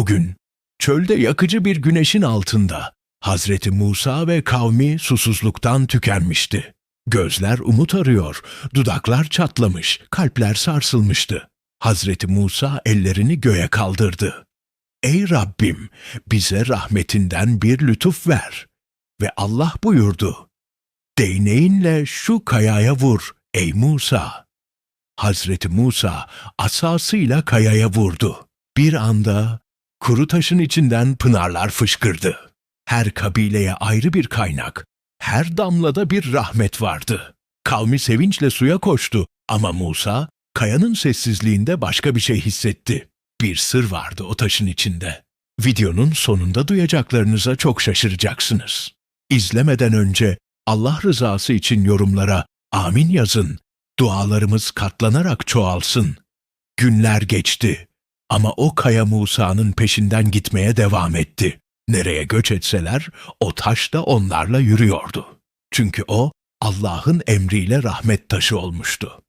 O gün çölde yakıcı bir güneşin altında Hazreti Musa ve kavmi susuzluktan tükenmişti. Gözler umut arıyor, dudaklar çatlamış, kalpler sarsılmıştı. Hazreti Musa ellerini göğe kaldırdı. Ey Rabbim, bize rahmetinden bir lütuf ver. Ve Allah buyurdu. Değneğinle şu kayaya vur ey Musa. Hazreti Musa asasıyla kayaya vurdu. Bir anda kuru taşın içinden pınarlar fışkırdı. Her kabileye ayrı bir kaynak, her damlada bir rahmet vardı. Kavmi sevinçle suya koştu ama Musa kayanın sessizliğinde başka bir şey hissetti. Bir sır vardı o taşın içinde. Videonun sonunda duyacaklarınıza çok şaşıracaksınız. İzlemeden önce Allah rızası için yorumlara amin yazın. Dualarımız katlanarak çoğalsın. Günler geçti ama o kaya Musa'nın peşinden gitmeye devam etti. Nereye göç etseler o taş da onlarla yürüyordu. Çünkü o Allah'ın emriyle rahmet taşı olmuştu.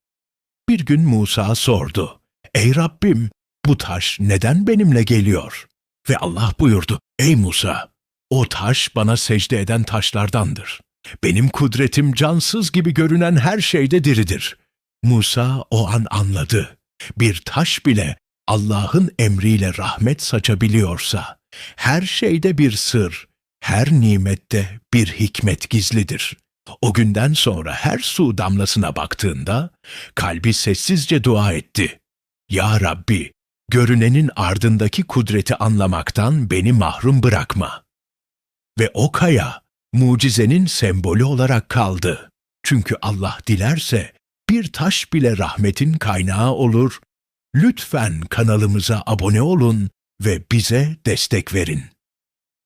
Bir gün Musa sordu. Ey Rabbim bu taş neden benimle geliyor? Ve Allah buyurdu. Ey Musa o taş bana secde eden taşlardandır. Benim kudretim cansız gibi görünen her şeyde diridir. Musa o an anladı. Bir taş bile Allah'ın emriyle rahmet saçabiliyorsa, her şeyde bir sır, her nimette bir hikmet gizlidir. O günden sonra her su damlasına baktığında kalbi sessizce dua etti. Ya Rabbi, görünenin ardındaki kudreti anlamaktan beni mahrum bırakma. Ve o kaya mucizenin sembolü olarak kaldı. Çünkü Allah dilerse bir taş bile rahmetin kaynağı olur. Lütfen kanalımıza abone olun ve bize destek verin.